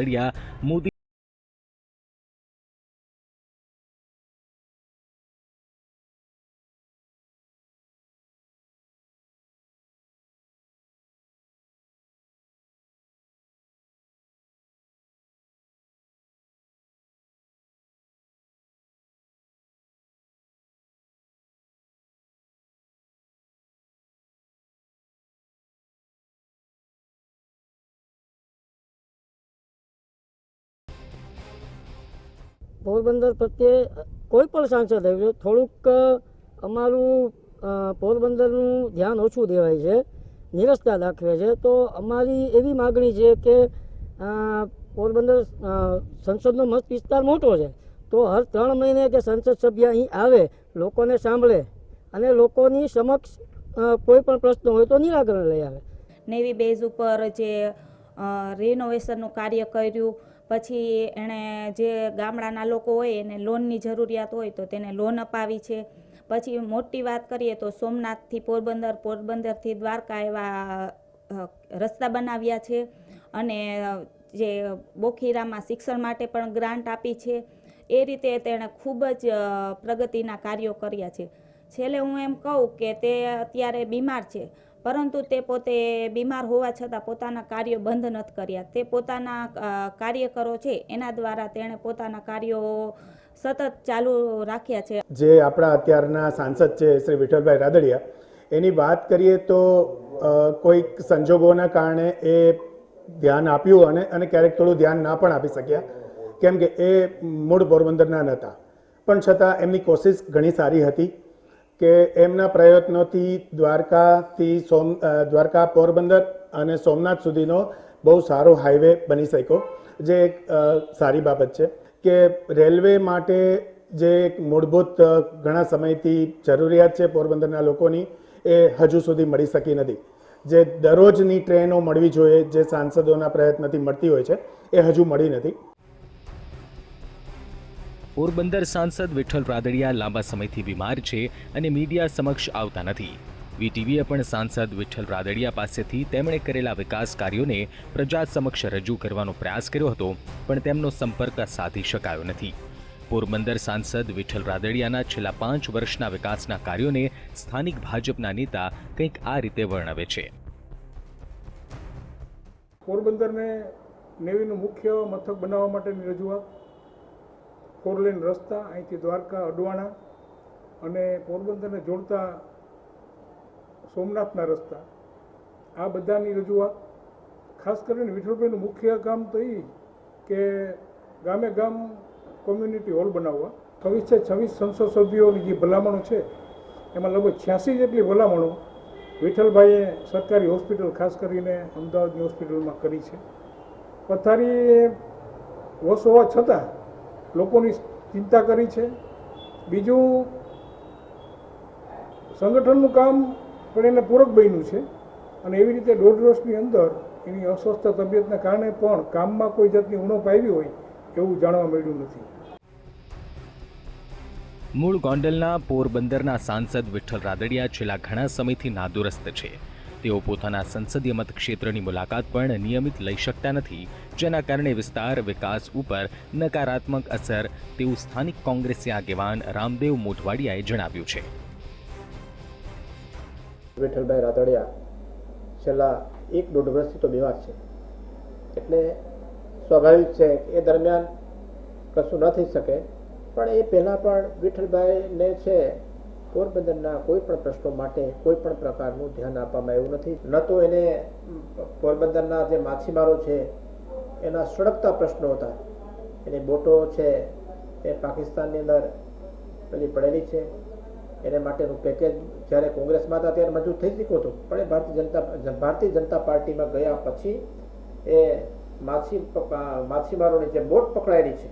રાદડિયા મોદી પોરબંદર પ્રત્યે કોઈ પણ સાંસદ આવ્યો થોડુંક અમારું પોરબંદરનું ધ્યાન ઓછું દેવાય છે, નિરસતા દાખવે છે, તો અમારી એવી માગણી છે કે પોરબંદર સંસદનો મત વિસ્તાર મોટો છે, તો હર ત્રણ મહિને કે સંસદ સભ્ય અહીં આવે, લોકોને સાંભળે અને લોકોની સમક્ષ કોઈ પણ પ્રશ્ન હોય તો નિરાકરણ લઈ આવે. નેવી બેઝ ઉપર જે રિનોવેશનનું કાર્ય કર્યું પછી એણે જે ગામડાના લોકો હોય એને લોનની જરૂરિયાત હોય તો તેને લોન અપાવી છે. પછી મોટી વાત કરીએ તો સોમનાથથી પોરબંદર, પોરબંદરથી દ્વારકા એવા રસ્તા બનાવ્યા છે અને જે બોખીરામાં શિક્ષણ માટે પણ ગ્રાન્ટ આપી છે. એ રીતે તેણે ખૂબ જ પ્રગતિના કાર્યો કર્યા છે. છેલ્લે હું એમ કહું કે તે અત્યારે બીમાર છે. પરંતુ તે પોતે બીમાર હોવા છતાં પોતાના કાર્યો બંધ નથી કર્યા. તે પોતાના કાર્યકરો છે એના દ્વારા તેણે પોતાના કાર્યો સતત ચાલુ રાખ્યા છે. જે આપણા અત્યારના સાંસદ છે શ્રી વિઠ્ઠલભાઈ રાદડિયા, એની વાત કરીએ તો કોઈક સંજોગોના કારણે એ ધ્યાન આપ્યું અને અને ક્યારેક થોડું ધ્યાન ના પણ આપી શક્યા. કેમ કે એ મૂળ પોરબંદરના નહોતા પણ છતાં એમની કોશિશ ઘણી સારી હતી. કે એમના પ્રયત્નોથી દ્વારકાથી સોમ દ્વારકા પોરબંદર અને સોમનાથ સુધીનો બહુ સારો હાઈવે બની શક્યો. જે એક સારી બાબત છે કે રેલવે માટે જે એક મૂળભૂત ઘણા સમયથી જરૂરિયાત છે પોરબંદરના લોકોની, એ હજુ સુધી મળી શકી નથી. જે દરરોજની ટ્રેનો મળવી જોઈએ, જે સાંસદોના પ્રયત્નથી મળતી હોય છે, એ હજુ મળી નથી. પોરબંદર સાંસદ વિઠ્ઠલ રાદડિયા લાંબા સમયથી બીમાર છે અને મીડિયા સમક્ષ આવતા નથી. વીટીવીએ પણ સાંસદ વિઠ્ઠલ રાદડિયા પાસેથી તેમણે કરેલા વિકાસ કાર્યોને પ્રજા સમક્ષ રજૂ કરવાનો પ્રયાસ કર્યો હતો, પણ તેમનો સંપર્ક સાધી શકાયો નથી. પોરબંદર સાંસદ વિઠ્ઠલ રાદડિયાના છેલ્લા પાંચ વર્ષના વિકાસના કાર્યોને સ્થાનિક ભાજપના નેતા કંઈક આ રીતે વર્ણવે છે. પોરબંદરને નેવીનું મુખ્ય મથક બનાવવા માટેની રજૂઆત ફોરલેન રસ્તા, અહીંથી દ્વારકા, અડવાણા અને પોરબંદરને જોડતા સોમનાથના રસ્તા. આ બધાની રજૂઆત, ખાસ કરીને વિઠ્ઠલભાઈનું મુખ્ય કામ તો એ કે ગામે ગામ કોમ્યુનિટી હોલ બનાવવા. છવ્વીસ છે છવ્વીસ સંસદ સભ્યોની જે ભલામણો છે, એમાં લગભગ છ્યાસી જેટલી ભલામણો વિઠ્ઠલભાઈએ સરકારી હોસ્પિટલ, ખાસ કરીને અમદાવાદની હોસ્પિટલમાં કરી છે. પથારી વસ હોવા છતાં લોકોની ચિંતા કરી છે. બીજું, સંગઠનનું કામ પણ એને પૂરક બન્યું છે અને એવી રીતે દોઢ વર્ષની અંદર એની અસ્વસ્થ તબિયતના કારણે પણ કામમાં કોઈ જાતની ઉણપ આવી હોય એવું જાણવા મળ્યું નથી. મૂળ ગોંડલના પોરબંદરના સાંસદ વિઠ્ઠલ રાદડિયા છેલ્લા ઘણા સમયથી નાદુરસ્ત છે. તેઓ પોતાના સંસદીય મતક્ષેત્રની મુલાકાત પણ નિયમિત લઈ શકતા નથી, જેના કારણે વિસ્તાર વિકાસ ઉપર નકારાત્મક અસર, તેવું સ્થાનિક કોંગ્રેસી આગેવાન રામદેવ મોઢવાડિયાએ જણાવ્યું છે. વિઠ્ઠલભાઈ રાતડિયા છેલ્લા એક દોઢ વર્ષથી તો બીમાર છે. એટલે સ્વાભાવિક છે એ દરમિયાન કશું ન થઈ શકે, પણ એ પહેલાં પણ વિઠ્ઠલભાઈને છે પોરબંદરના કોઈ પણ પ્રશ્નો માટે કોઈ પણ પ્રકારનું ધ્યાન આપવામાં આવ્યું નથી. ન તો એને પોરબંદરના જે માછીમારો છે એના સળગતા પ્રશ્નો હતા. એની બોટો છે એ પાકિસ્તાનની અંદર પેલી પડેલી છે. એને માટેનું પેકેજ જ્યારે કોંગ્રેસમાં હતા ત્યારે મંજૂર થઈ શક્યું હતું. પણ એ ભારતીય જનતા ભારતીય જનતા પાર્ટીમાં ગયા પછી એ માછી માછીમારોની જે બોટ પકડાયેલી છે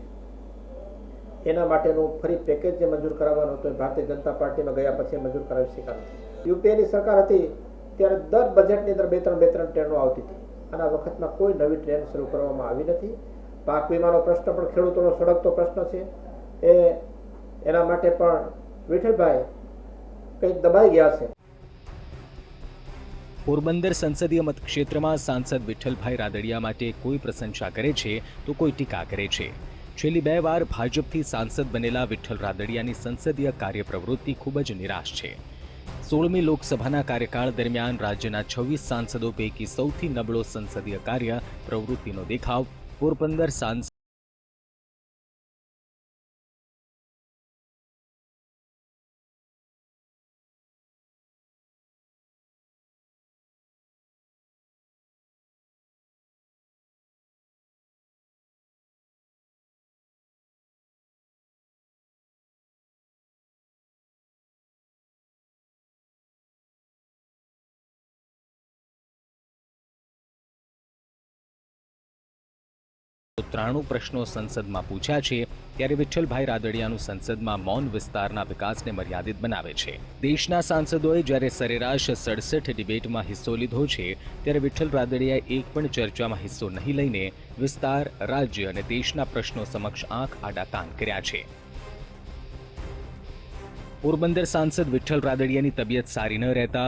એના માટેનું ફરી પેકેજ જે મંજૂર કરાવવાનું હતું ભારતીય જનતા પાર્ટીમાં ગયા પછી મંજૂર કરાવી શકાયું યુપીએની સરકાર હતી ત્યારે દર બજેટની અંદર બે ત્રણ બે ત્રણ ટ્રેનો આવતી હતી. અને આ વખતમાં કોઈ નવી ટ્રેન શરૂ કરવામાં આવી નથી. પાક વીમાનો પ્રશ્ન પણ ખેડૂતોનો સળગતો પ્રશ્ન છે. એ એના માટે પણ વિઠ્ઠલભાઈ કંઈક દબાઈ ગયા છે. પોરબંદર સંસદીય મતક્ષેત્રમાં સાંસદ વિઠ્ઠલભાઈ રાદડિયા માટે કોઈ પ્રશંસા કરે છે તો કોઈ ટીકા કરે છે. છેલ્લી બે વાર ભાજપથી સાંસદ બનેલા વિઠ્ઠલ રાદડિયાની સંસદીય કાર્ય પ્રવૃત્તિ ખૂબ જ નિરાશ છે. સોળમી લોકસભાના કાર્યકાળ દરમિયાન રાજ્યના છવ્વીસ સાંસદો પૈકી સૌથી નબળો સંસદીય કાર્ય પ્રવૃત્તિનો દેખાવ, પોરબંદર સાંસદ ત્રાણું પ્રશ્નો સંસદમાં પૂછ્યા છે, ત્યારે વિઠ્ઠલભાઈ રાદડિયાનું સંસદમાં મૌન વિસ્તારના વિકાસને મર્યાદિત બનાવે છે. દેશના સાંસદોએ જ્યારે સરેરાશ સડસઠ ડિબેટમાં હિસ્સો લીધો છે, ત્યારે વિઠ્ઠલ રાદડિયાએ એક પણ ચર્ચામાં હિસ્સો નહીં લઈને વિસ્તાર, રાજ્ય અને દેશના પ્રશ્નો સમક્ષ આંખ આડા કાન કર્યા છે. પોરબંદર સાંસદ વિઠ્ઠલ રાદડિયાની તબિયત સારી ન રહેતા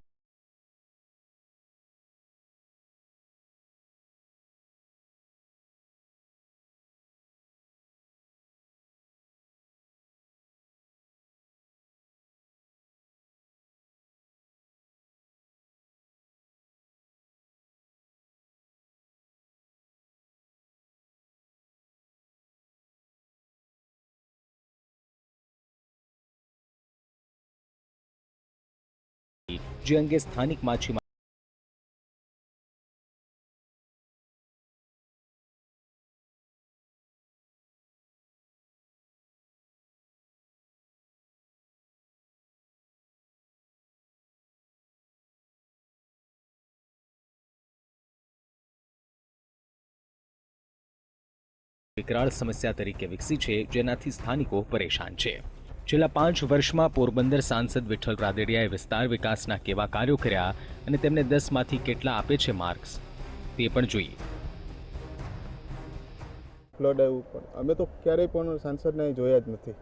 જે અંગે સ્થાનિક માછીમાર વિકરાળ સમસ્યા તરીકે વિકસી છે જેનાથી સ્થાનિકો પરેશાન છે. છેલ્લા પાંચ વર્ષમાં પોરબંદર સાંસદ વિઠ્ઠલ રાદડિયાએ વિસ્તાર વિકાસના કેવા કાર્યો કર્યા અને તેમને દસમાંથી કેટલા આપે છે માર્ક્સ? તે પણ જોઈએ. ફ્લડ આવ્યું પણ. અમે તો ક્યારેય પણ સાંસદને જોયા જ નથી.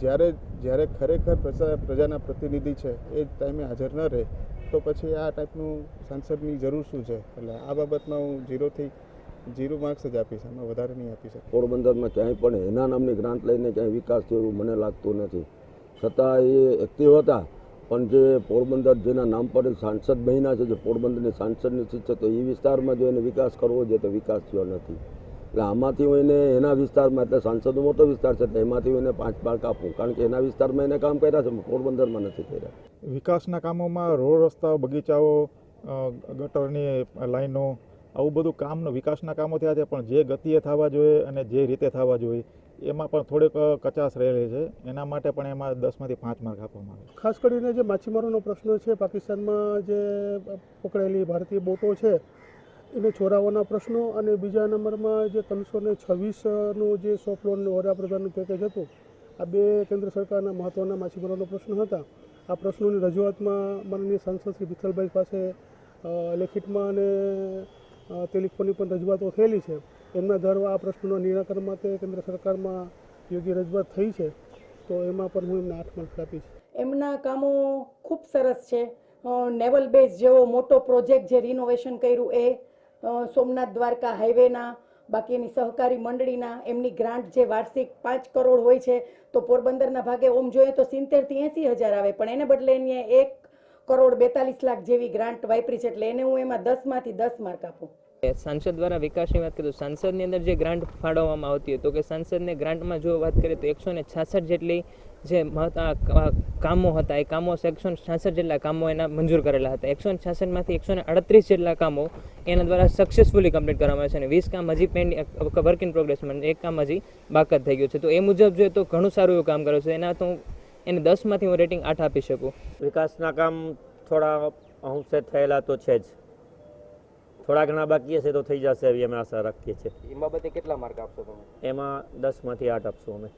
જ્યારે જ્યારે ખરેખર પ્રજા, પ્રજાના પ્રતિનિધિ છે, એ ટાઈમે હાજર ન રહે, તો પછી આ ટાઈપનું સાંસદની જરૂર શું છે? એટલે આ બાબતમાં હું ઝીરોથી ઝીરો માર્ક્સ જ આપીશ અમે વધારે નહીં આપી શકીએ પોરબંદરમાં ક્યાંય પણ એના નામની ગ્રાન્ટ લઈને ક્યાંય વિકાસ થયો એવું મને લાગતું નથી. છતાં એ એક્ટિવ હતા પણ જે પોરબંદર જેના નામ પર સાંસદ મહિના છે જે પોરબંદરની સાંસદની સીટ છે તો એ વિસ્તારમાં જો એને વિકાસ કરવો જોઈએ તો વિકાસ થયો નથી. એટલે આમાંથી હું એને એના વિસ્તારમાં એટલે સાંસદનો મોટો વિસ્તાર છે તો એમાંથી હું એને પાંચ માર્ક આપું કારણ કે એના વિસ્તારમાં એને કામ કર્યા છે પોરબંદરમાં નથી કર્યા. વિકાસના કામોમાં રોડ રસ્તાઓ બગીચાઓ ગટરની લાઈનો આવું બધું કામનો વિકાસના કામો થયા છે, પણ જે ગતિએ થવા જોઈએ અને જે રીતે થવા જોઈએ, એમાં પણ થોડીક કચાસ રહેલી છે. એના માટે પણ એમાં દસમાંથી પાંચ માર્ક આપવામાં આવે ખાસ કરીને જે માછીમારોનો પ્રશ્ન છે, પાકિસ્તાનમાં જે પકડેલી ભારતીય બોટો છે, એને છોરાવાના પ્રશ્નો અને બીજા નંબરમાં જે ત્રણસો ને છવ્વીસનું જે સોફ્ટ લોન વડાપ્રધાનનું પેકેજ હતું, આ બે કેન્દ્ર સરકારના મહત્ત્વના માછીમારોનો પ્રશ્ન હતા. આ પ્રશ્નોની રજૂઆતમાં માનનીય સાંસદ શ્રી વિઠ્ઠલભાઈ પાસે લેખિતમાં અને ટેલિફોનની પણ રજૂઆતો થયેલી છે. એમના દ્વારા આ પ્રશ્નોના નિરાકરણ માટે કેન્દ્ર સરકારમાં યોગ્ય રજૂઆત થઈ છે. તો એમાં પણ હું એમને આઠ માર્ક્સ આપીશ. એમના કામો ખૂબ સરસ છે. નેવલ બેઝ જેવો મોટો પ્રોજેક્ટ જે રિનોવેશન કર્યું એ સોમનાથ દ્વારકા હાઈવેના, બાકીની સહકારી મંડળીના, એમની ગ્રાન્ટ જે વાર્ષિક પાંચ કરોડ હોય છે, તો પોરબંદરના ભાગે ઓમ જોઈએ તો સિત્તેરથી એંસી હજાર આવે. પણ એને બદલે એને એક કરોડ બેતાલીસ લાખ જેવી ગ્રાન્ટ વાપરી છે, એટલે એને હું એમાં દસમાંથી દસ માર્ક આપું. સાંસદ દ્વારા વિકાસની વાત કરીએ તો સાંસદની અંદર જે ગ્રાન્ટ ફાળવવામાં આવતી તો કે સાંસદને ગ્રાન્ટમાં જો વાત કરીએ તો એકસો ને છાસઠ જેટલી જે કામો હતા, એ કામો એકસો ને છાસઠ જેટલા કામો એના મંજૂર કરેલા હતા. એકસો ને છાસઠમાંથી એકસો ને અડત્રીસ જેટલા કામો એના દ્વારા સક્સેસફુલી કમ્પ્લીટ કરવામાં આવે છે, અને વીસ કામ હજી પેન્ડિંગ વર્ક ઇન પ્રોગ્રેસમાં એક કામ હજી બાકાત થઈ ગયું છે. તો એ મુજબ જોઈએ તો ઘણું સારું એવું કામ કર્યું છે, એના તો હું એને દસમાંથી હું રેટિંગ આઠ આપી શકું. વિકાસના કામ થોડા અંશે થયેલા તો છે જ. થોડા ઘણા બાકી હશે તો થઈ જશે એવી અમે આશા રાખીએ છીએ. એ બાબતે કેટલા માર્ક આપશો તમે? એમાં દસમાંથી આઠ આપશું અમે.